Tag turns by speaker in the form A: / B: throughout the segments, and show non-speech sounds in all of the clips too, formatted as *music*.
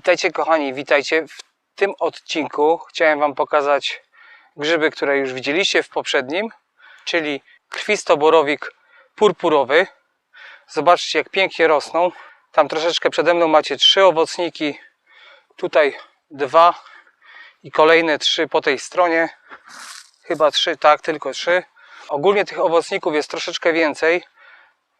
A: Witajcie kochani, witajcie. W tym odcinku chciałem Wam pokazać grzyby, które już widzieliście w poprzednim, czyli krwistoborowik purpurowy. Zobaczcie jak pięknie rosną. Tam troszeczkę przede mną macie trzy owocniki, tutaj dwa i kolejne trzy po tej stronie. Chyba trzy, tak, tylko trzy. Ogólnie tych owocników jest troszeczkę więcej.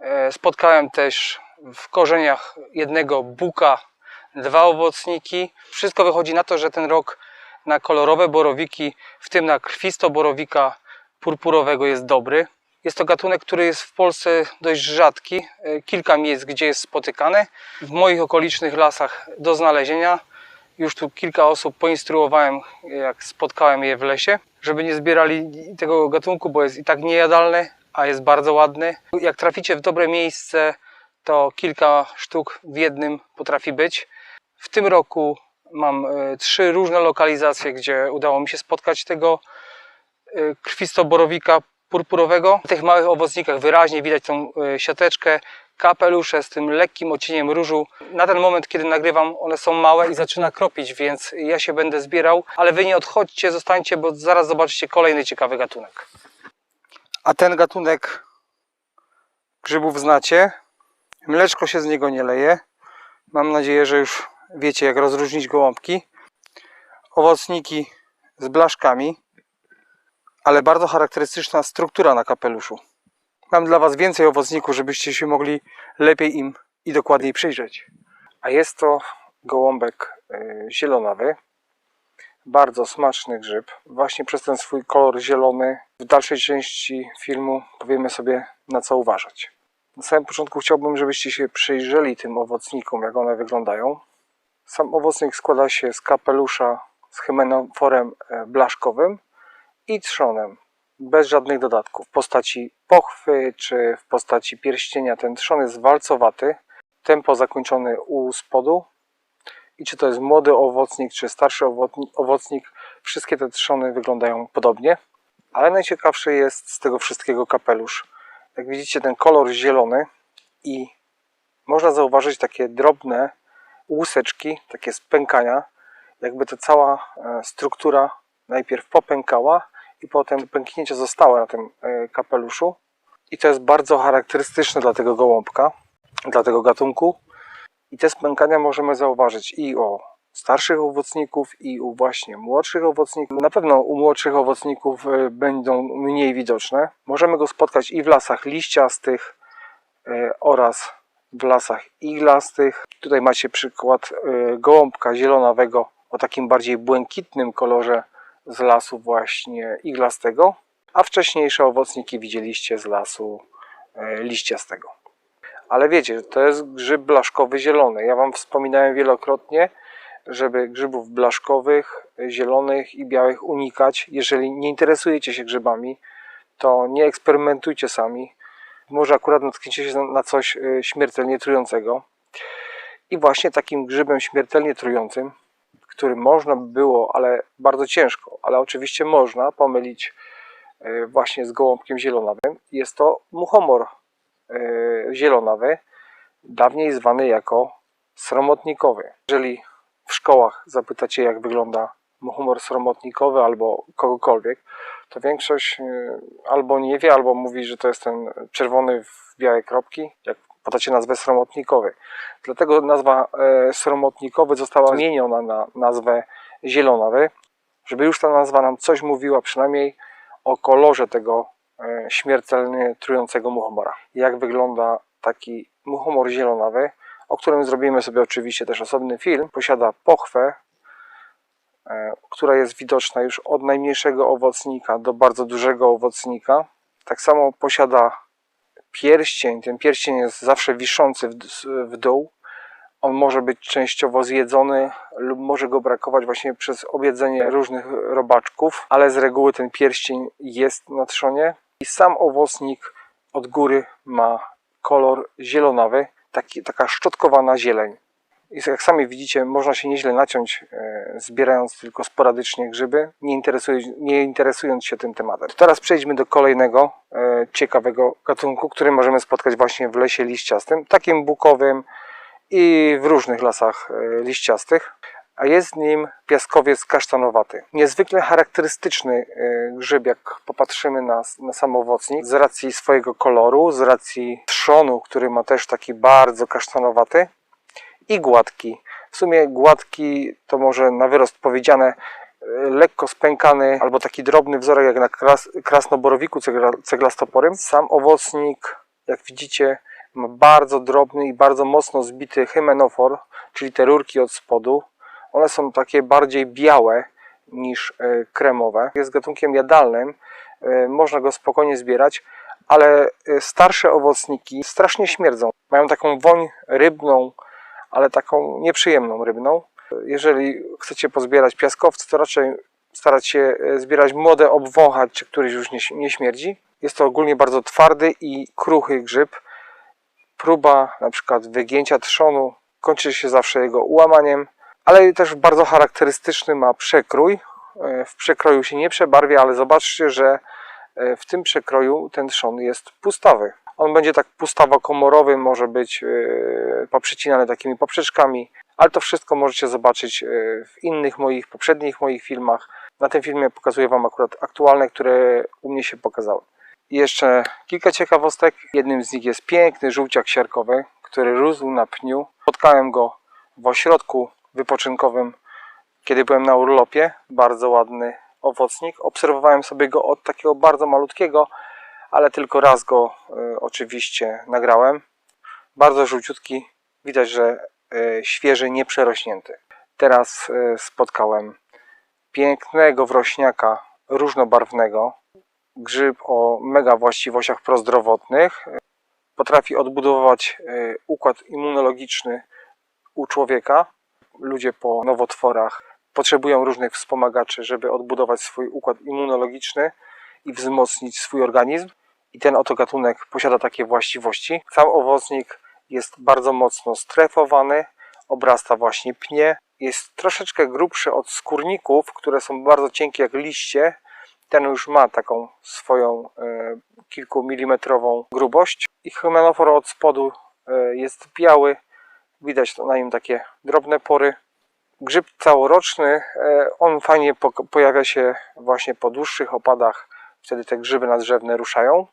A: E, Spotkałem też w korzeniach jednego buka dwa owocniki. Wszystko wychodzi na to, że ten rok na kolorowe borowiki, w tym na krwisto borowika purpurowego jest dobry. Jest to gatunek, który jest w Polsce dość rzadki. E, Kilka miejsc, gdzie jest spotykany. W moich okolicznych lasach do znalezienia. Już tu kilka osób poinstruowałem, jak spotkałem je w lesie, żeby nie zbierali tego gatunku, bo jest i tak niejadalny, a jest bardzo ładny. Jak traficie w dobre miejsce, to kilka sztuk w jednym potrafi być. W tym roku mam e, trzy różne lokalizacje, gdzie udało mi się spotkać tego e, krwistoborowika purpurowego. W tych małych owocnikach wyraźnie widać tą e, siateczkę, kapelusze z tym lekkim odcieniem różu. Na ten moment, kiedy nagrywam, one są małe i zaczyna kropić, więc ja się będę zbierał, ale wy nie odchodźcie, zostańcie, bo zaraz zobaczycie kolejny ciekawy gatunek. A ten gatunek grzybów znacie. Mleczko się z niego nie leje. Mam nadzieję, że już wiecie, jak rozróżnić gołąbki. Owocniki z blaszkami, ale bardzo charakterystyczna struktura na kapeluszu. Mam dla Was więcej owocników, żebyście się mogli lepiej im i dokładniej przyjrzeć. A jest to gołąbek y, zielonawy. Bardzo smaczny grzyb. Właśnie przez ten swój kolor zielony. W dalszej części filmu powiemy sobie na co uważać. Na samym początku chciałbym, żebyście się przyjrzeli tym owocnikom, jak one wyglądają. Sam owocnik składa się z kapelusza z hymenoforem e, blaszkowym i trzonem, bez żadnych dodatków. W postaci pochwy czy w postaci pierścienia ten trzon jest walcowaty, tempo zakończony u spodu. I czy to jest młody owocnik, czy starszy owocni- owocnik, wszystkie te trzony wyglądają podobnie. Ale najciekawszy jest z tego wszystkiego kapelusz. Jak widzicie, ten kolor zielony i można zauważyć takie drobne łuseczki, takie spękania, jakby ta cała e, struktura najpierw popękała i potem pęknięcia zostały na tym e, kapeluszu. I to jest bardzo charakterystyczne dla tego gołąbka, dla tego gatunku. I te spękania możemy zauważyć i u starszych owocników, i u właśnie młodszych owocników. Na pewno u młodszych owocników e, będą mniej widoczne. Możemy go spotkać i w lasach liściastych oraz w lasach iglastych. Tutaj macie przykład e, gołąbka zielonawego o takim bardziej błękitnym kolorze z lasu właśnie iglastego, a wcześniejsze owocniki widzieliście z lasu e, liściastego. Ale wiecie, to jest grzyb blaszkowy zielony. Ja Wam wspominałem wielokrotnie, żeby grzybów blaszkowych, zielonych i białych unikać. Jeżeli nie interesujecie się grzybami, to nie eksperymentujcie sami. Może akurat natkniecie się na coś e, śmiertelnie trującego. I właśnie takim grzybem śmiertelnie trującym, który można by było, ale bardzo ciężko, ale oczywiście można pomylić e, właśnie z gołąbkiem zielonawym, jest to muchomor e, zielonawy, dawniej zwany jako sromotnikowy. Jeżeli w szkołach zapytacie, jak wygląda muchomor sromotnikowy albo kogokolwiek, to większość y, albo nie wie, albo mówi, że to jest ten czerwony w białe kropki, jak podacie nazwę sromotnikowy. Dlatego nazwa e, sromotnikowy została zmieniona na nazwę zielonawy, żeby już ta nazwa nam coś mówiła przynajmniej o kolorze tego e, śmiertelnie trującego muchomora. Jak wygląda taki muchomor zielonawy, o którym zrobimy sobie oczywiście też osobny film. Posiada pochwę, która jest widoczna już od najmniejszego owocnika do bardzo dużego owocnika. Tak samo posiada pierścień. Ten pierścień jest zawsze wiszący w, w dół. On może być częściowo zjedzony lub może go brakować właśnie przez objedzenie różnych robaczków, ale z reguły ten pierścień jest na trzonie. I sam owocnik od góry ma kolor zielonawy, taki, taka szczotkowana zieleń. I jak sami widzicie, można się nieźle naciąć, e, zbierając tylko sporadycznie grzyby, nie, nie interesując się tym tematem. Teraz przejdźmy do kolejnego e, ciekawego gatunku, który możemy spotkać właśnie w lesie liściastym, takim bukowym i w różnych lasach e, liściastych, a jest nim piaskowiec kasztanowaty. Niezwykle charakterystyczny grzyb, jak popatrzymy na, na sam owocnik, z racji swojego koloru, z racji trzonu, który ma też taki bardzo kasztanowaty i gładki. W sumie gładki to może na wyrost powiedziane e, lekko spękany albo taki drobny wzorek jak na kras, krasnoborowiku cegla, ceglastoporym. Sam owocnik, jak widzicie, ma bardzo drobny i bardzo mocno zbity hymenofor, czyli te rurki od spodu. One są takie bardziej białe niż e, kremowe. Jest gatunkiem jadalnym, e, można go spokojnie zbierać, ale starsze owocniki strasznie śmierdzą. Mają taką woń rybną, ale taką nieprzyjemną rybną. Jeżeli chcecie pozbierać piaskowce, to raczej starać się e, zbierać młode, obwąchać, czy któryś już nie, nie śmierdzi. Jest to ogólnie bardzo twardy i kruchy grzyb. Próba na przykład wygięcia trzonu kończy się zawsze jego ułamaniem, ale też bardzo charakterystyczny ma przekrój. E, W przekroju się nie przebarwia, ale zobaczcie, że e, w tym przekroju ten trzon jest pustawy. On będzie tak pustawo-komorowy, może być e, poprzecinany takimi poprzeczkami, ale to wszystko możecie zobaczyć e, w innych moich, poprzednich moich filmach. Na tym filmie pokazuję Wam akurat aktualne, które u mnie się pokazały. I jeszcze kilka ciekawostek. Jednym z nich jest piękny żółciak siarkowy, który rósł na pniu. Spotkałem go w ośrodku wypoczynkowym, kiedy byłem na urlopie. Bardzo ładny owocnik. Obserwowałem sobie go od takiego bardzo malutkiego, ale tylko raz go e, oczywiście nagrałem. Bardzo żółciutki. Widać, że e, świeży, nieprzerośnięty. Teraz e, spotkałem pięknego wrośniaka różnobarwnego. Grzyb o mega właściwościach prozdrowotnych. Potrafi odbudować układ immunologiczny u człowieka. Ludzie po nowotworach potrzebują różnych wspomagaczy, żeby odbudować swój układ immunologiczny i wzmocnić swój organizm. I ten oto gatunek posiada takie właściwości. Sam owocnik jest bardzo mocno strefowany, obrasta właśnie pnie. Jest troszeczkę grubszy od skórników, które są bardzo cienkie jak liście. Ten już ma taką swoją e, kilkumilimetrową grubość. I hymenofor od spodu e, jest biały. Widać na nim takie drobne pory. Grzyb całoroczny, e, on fajnie po- pojawia się właśnie po dłuższych opadach. Wtedy te grzyby nadrzewne ruszają.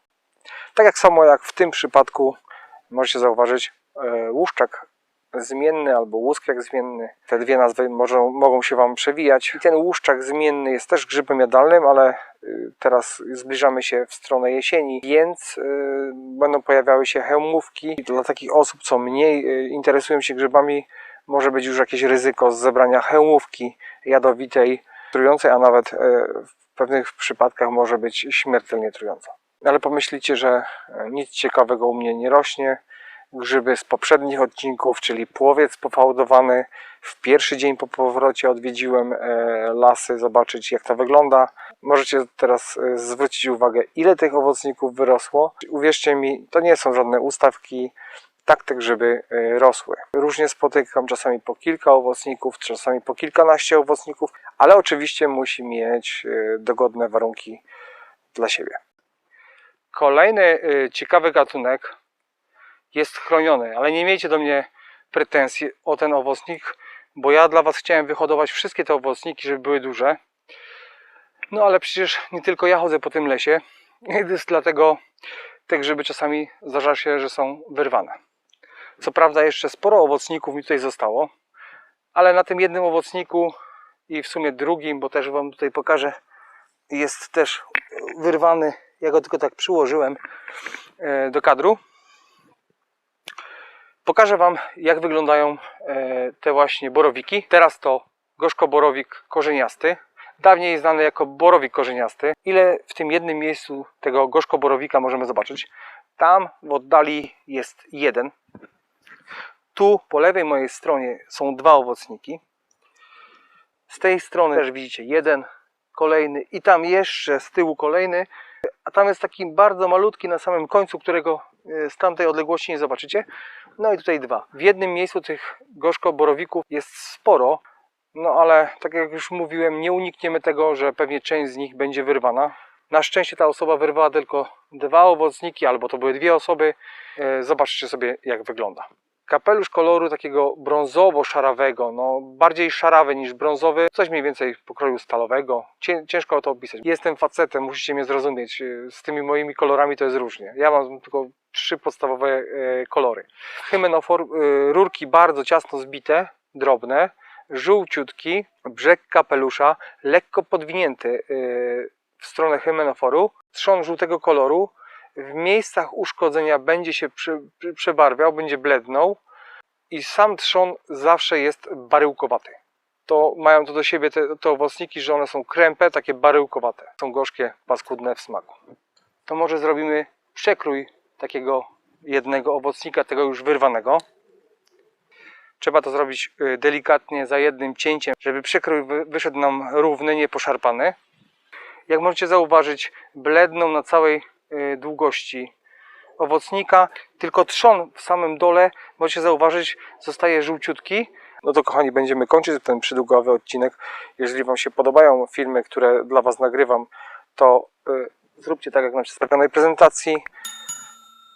A: Tak jak samo jak w tym przypadku możecie zauważyć e, łuszczak zmienny albo łuskwiak zmienny. Te dwie nazwy może, mogą się Wam przewijać. I ten łuszczak zmienny jest też grzybem jadalnym, ale y, teraz zbliżamy się w stronę jesieni, więc y, będą pojawiały się hełmówki. Dla takich osób, co mniej interesują się grzybami, może być już jakieś ryzyko z zebrania hełmówki jadowitej, trującej, a nawet w pewnych przypadkach może być śmiertelnie trująca. Ale pomyślicie, że e, nic ciekawego u mnie nie rośnie. Grzyby z poprzednich odcinków, czyli płowiec pofałdowany. W pierwszy dzień po powrocie odwiedziłem e, lasy, zobaczyć jak to wygląda. Możecie teraz e, zwrócić uwagę, ile tych owocników wyrosło. Uwierzcie mi, to nie są żadne ustawki. Tak te grzyby rosły. Różnie spotykam czasami po kilka owocników, czasami po kilkanaście owocników, ale oczywiście musi mieć dogodne warunki dla siebie. Kolejny y, ciekawy gatunek jest chroniony, ale nie miejcie do mnie pretensji o ten owocnik, bo ja dla Was chciałem wyhodować wszystkie te owocniki, żeby były duże. No ale przecież nie tylko ja chodzę po tym lesie, *laughs* jest dlatego te grzyby czasami zdarza się, że są wyrwane. Co prawda jeszcze sporo owocników mi tutaj zostało, ale na tym jednym owocniku i w sumie drugim, bo też Wam tutaj pokażę, jest też wyrwany. Ja go tylko tak przyłożyłem e, do kadru. Pokażę Wam, jak wyglądają e, te właśnie borowiki. Teraz to gorzkoborowik korzeniasty. Dawniej znany jako borowik korzeniasty. Ile w tym jednym miejscu tego gorzkoborowika możemy zobaczyć? Tam w oddali jest jeden. Tu po lewej mojej stronie są dwa owocniki. Z tej strony też widzicie jeden, kolejny i tam jeszcze z tyłu kolejny. A tam jest taki bardzo malutki na samym końcu, którego e, z tamtej odległości nie zobaczycie. No i tutaj dwa. W jednym miejscu tych gorzko-borowików jest sporo, no ale tak jak już mówiłem, nie unikniemy tego, że pewnie część z nich będzie wyrwana. Na szczęście ta osoba wyrwała tylko dwa owocniki, albo to były dwie osoby. E, Zobaczcie sobie, jak wygląda. Kapelusz koloru takiego brązowo-szarawego, no bardziej szarawy niż brązowy, coś mniej więcej pokroju stalowego. Cię, ciężko to opisać. Jestem facetem, musicie mnie zrozumieć. Yy, Z tymi moimi kolorami to jest różnie. Ja mam tylko trzy podstawowe e, kolory. Hymenofor, e, rurki bardzo ciasno zbite, drobne, żółciutki, brzeg kapelusza, lekko podwinięty w stronę hymenoforu, trzon żółtego koloru, w miejscach uszkodzenia będzie się przebarwiał, będzie blednął i sam trzon zawsze jest baryłkowaty. To mają to do siebie te, te owocniki, że one są krępe, takie baryłkowate. Są gorzkie, paskudne w smaku. To może zrobimy przekrój takiego jednego owocnika, tego już wyrwanego. Trzeba to zrobić y, delikatnie za jednym cięciem, żeby przekrój wy- wyszedł nam równy, nie poszarpany. Jak możecie zauważyć, bledną na całej długości owocnika, tylko trzon w samym dole, możecie zauważyć, zostaje żółciutki. No to kochani, będziemy kończyć ten przydługowy odcinek. Jeżeli Wam się podobają filmy, które dla Was nagrywam, to y, zróbcie tak jak na przedstawionej prezentacji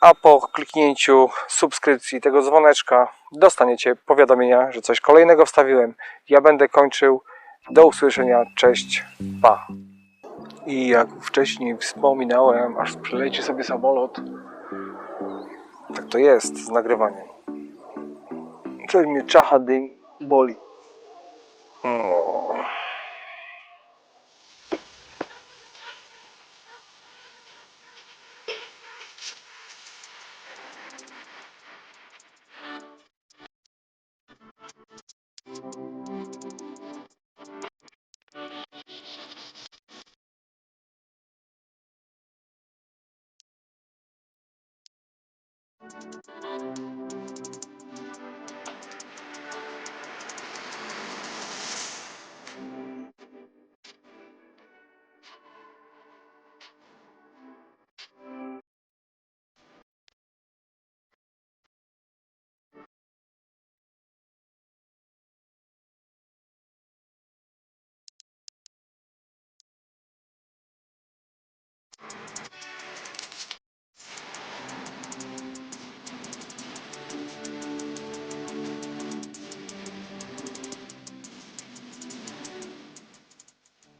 A: a po kliknięciu subskrypcji tego dzwoneczka dostaniecie powiadomienia, że coś kolejnego wstawiłem. Ja będę kończył. Do usłyszenia. Cześć. Pa. I jak wcześniej wspominałem, aż przeleci sobie samolot. Tak to jest z nagrywaniem. Coś mnie czacha dym boli. you